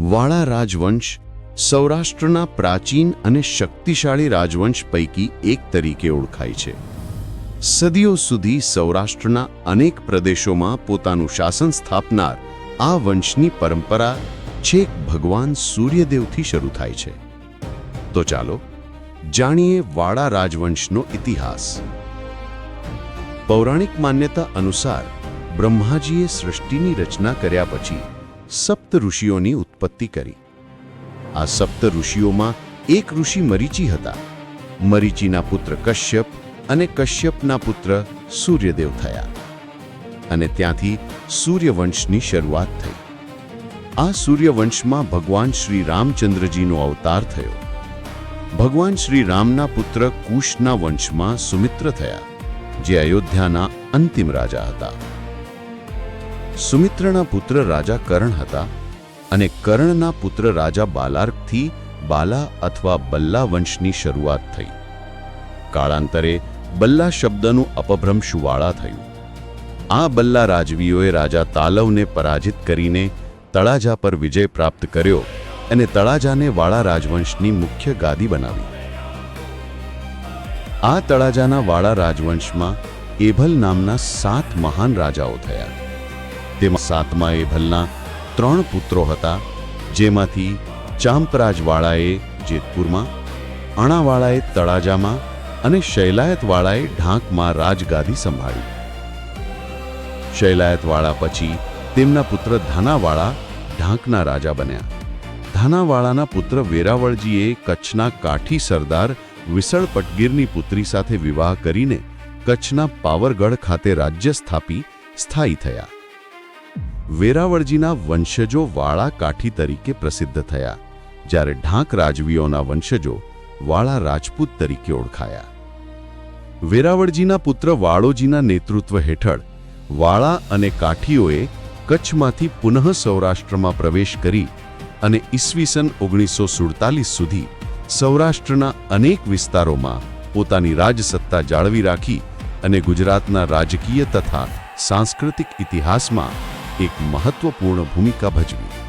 વાળા રાજવંશ સૌરાષ્ટ્રના પ્રાચીન અને શક્તિશાળી રાજવંશ પૈકી એક તરીકે ઓળખાય છે. સદીઓ સુધી સૌરાષ્ટ્રના અનેક પ્રદેશોમાં પોતાનું શાસન સ્થાપનાર આ વંશની પરંપરા છેક ભગવાન સૂર્યદેવથી શરૂ થાય છે. તો ચાલો જાણીએ વાળા રાજવંશનો ઇતિહાસ. પૌરાણિક માન્યતા અનુસાર બ્રહ્માજીએ સૃષ્ટિની રચના કર્યા પછી સપ્ત ઋષિઓની ઉત્પત્તિ કરી. આ સપ્ત ઋષિઓમાં એક ઋષિ મરીચી હતા. મરીચીના પુત્ર કશ્યપ અને કશ્યપના પુત્ર સૂર્યદેવ થયા. અને ત્યાંથી સૂર્યવંશની શરૂઆત થઈ. આ સૂર્યવંશમાં ભગવાન શ્રી રામચંદ્રજીનો અવતાર થયો. ભગવાન શ્રી રામના પુત્ર કુશના વંશમાં સુમિત્ર થયા, જે અયોધ્યાના અંતિમ રાજા હતા. સુમિત્રના પુત્ર રાજા કરણ હતા અને કર્ણના પુત્ર રાજા બાલાર્કથી બાલા અથવા બલ્લા વંશની શરૂઆત થઈ. કાળાંતરે બલ્લા શબ્દનું અપભ્રંશ વાળા થયું. આ બલ્લા રાજવીઓએ રાજા તાલવને પરાજિત કરીને તળાજા પર વિજય પ્રાપ્ત કર્યો અને તળાજાને વાળા રાજવંશની મુખ્ય ગાદી બનાવી. આ તળાજાના વાળા રાજવંશમાં એભલ નામના સાત મહાન રાજાઓ થયા. તેમાં સાતમા એભલના ત્રણ પુત્રો હતા, જેમાંથી ચાંપરાજવાળાએ જેતપુરમાં, અણાવાળાએ તળાજામાં અને શૈલાયતવાળાએ ઢાંકમાં રાજગાદી સંભાળી. શૈલાયતવાળા પછી તેમના પુત્ર ધાનાવાળા ઢાંકના રાજા બન્યા. ધાનાવાળાના પુત્ર વેરાવળજીએ કચ્છના કાઠી સરદાર વિસળ પટગીરની પુત્રી સાથે વિવાહ કરીને કચ્છના પાવરગઢ ખાતે રાજ્ય સ્થાપી સ્થાયી થયા. વેરાવળજીના વંશજો વાળા કાઠી તરીકે પ્રસિદ્ધ થયા, જ્યારે ઢાંક રાજવીઓના વંશજો વાળા રાજપૂત તરીકે ઓળખાયા. વેરાવળજીના પુત્ર વાળોજીના નેતૃત્વ હેઠળ વાળા અને કાઠીઓએ કચ્છમાંથી પુનઃ સૌરાષ્ટ્રમાં પ્રવેશ કરી અને ઈસવીસન ઓગણીસો સુડતાલીસ સુધી સૌરાષ્ટ્રના અનેક વિસ્તારોમાં પોતાની રાજસત્તા જાળવી રાખી અને ગુજરાતના રાજકીય તથા સાંસ્કૃતિક ઇતિહાસમાં એક મહત્વપૂર્ણ ભૂમિકા ભજવી.